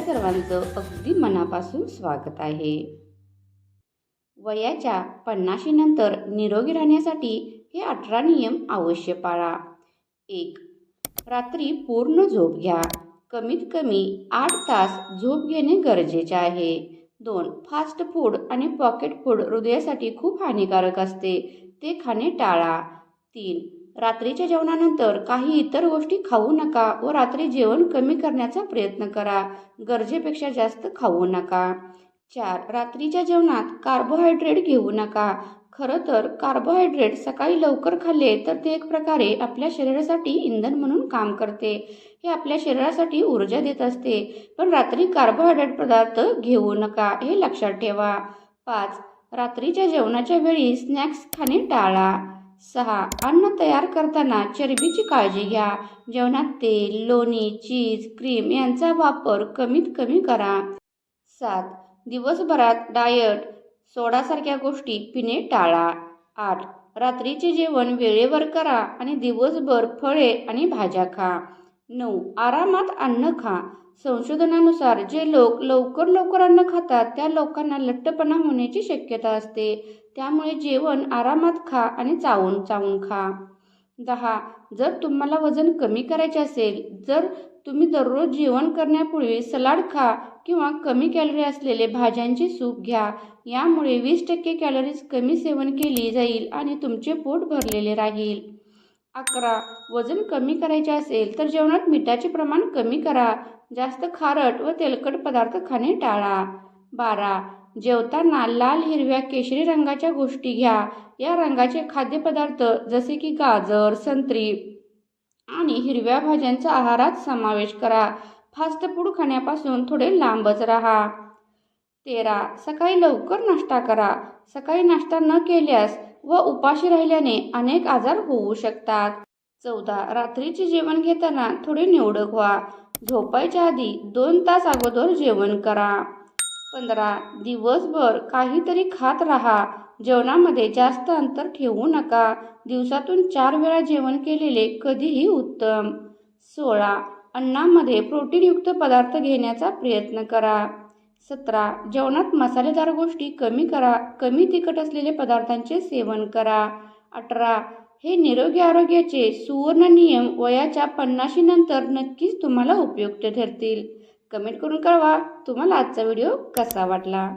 सर्वांचं अगदी मनापासून स्वागत आहे. वयाच्या पन्नाशीनंतर निरोगी राहण्यासाठी हे अठरा नियम अवश्य पाळा. एक रात्री पूर्ण झोप घ्या. कमीत कमी आठ तास झोप घेणे गरजेचे आहे. दोन फास्ट फूड आणि पॉकेट फूड हृदयासाठी खूप हानिकारक असते. ते खाणे टाळा. तीन रात्रीच्या जेवणानंतर काही इतर गोष्टी खाऊ नका व रात्री जेवण कमी करण्याचा प्रयत्न करा. गरजेपेक्षा जास्त खाऊ नका. चार रात्रीच्या जेवणात कार्बोहायड्रेट घेऊ नका. खरं तर कार्बोहायड्रेट सकाळी लवकर खाल्ले तर ते एक प्रकारे आपल्या शरीरासाठी इंधन म्हणून काम करते. हे आपल्या शरीरासाठी ऊर्जा देत असते. पण रात्री कार्बोहायड्रेट पदार्थ घेऊ नका हे लक्षात ठेवा. पाच रात्रीच्या जेवणाच्या वेळी स्नॅक्स खाणे टाळा. सहा. अन्न तयार करताना चरबीची काळजी घ्या. जेवणात तेल लोणी चीज क्रीम यांचा वापर कमीत कमी करा. सात. दिवसभरात डायट सोडासारख्या गोष्टी पिणे टाळा. आठ. रात्रीचे जेवण वेळेवर करा आणि दिवसभर फळे आणि भाज्या खा. नऊ. आरामात अन्न खा. संशोधनानुसार जे लोक लवकर लवकर अन्न खातात त्या लोकांना लठ्ठपणा होण्याची शक्यता असते. त्यामुळे जेवण आरामात खा आणि चावून चावून खा. दहा जर तुम्हाला वजन कमी करायचे असेल जर तुम्ही दररोज जेवण करण्यापूर्वी सलाड खा किंवा कमी कॅलरी असलेले भाज्यांचे सूप घ्या. यामुळे वीस टक्के कॅलरीज कमी सेवन केली जाईल आणि तुमचे पोट भरलेले राहील. अकरा वजन कमी करायचे असेल तर जेवणात मिठाचे प्रमाण कमी करा. जास्त खारट व तेलकट पदार्थ खाणे टाळा. बारा. जेवताना लाल हिरव्या केशरी रंगाच्या गोष्टी घ्या. या रंगाचे खाद्यपदार्थ जसे की गाजर संत्री आणि हिरव्या भाज्यांचा आहारात समावेश करा. फास्ट फूड खाण्यापासून थोडे लांबच राहा. तेरा. सकाळी लवकर नाश्ता करा. सकाळी नाश्ता न केल्यास व उपाशी राहिल्याने अनेक आजार होऊ शकतात. चौदा. रात्रीचे जेवण घेताना थोडे निवडक व्हा. झोपायच्या आधी दोन तास अगोदर जेवण करा. पंधरा दिवसभर काहीतरी खात राहा. जेवणामध्ये जास्त अंतर ठेवू नका. दिवसातून चार वेळा जेवण केलेले कधीही उत्तम. सोळा अन्नामध्ये प्रोटीनयुक्त पदार्थ घेण्याचा प्रयत्न करा. सतरा जेवणात मसालेदार गोष्टी कमी करा. कमी तिखट असलेले पदार्थांचे सेवन करा. अठरा हे निरोगी आरोग्याचे सुवर्ण नियम वयाच्या पन्नाशीनंतर नक्कीच तुम्हाला उपयुक्त ठरतील. कमेंट करून कळवा. तुम्हाला आजचा व्हिडिओ कसा वाटला?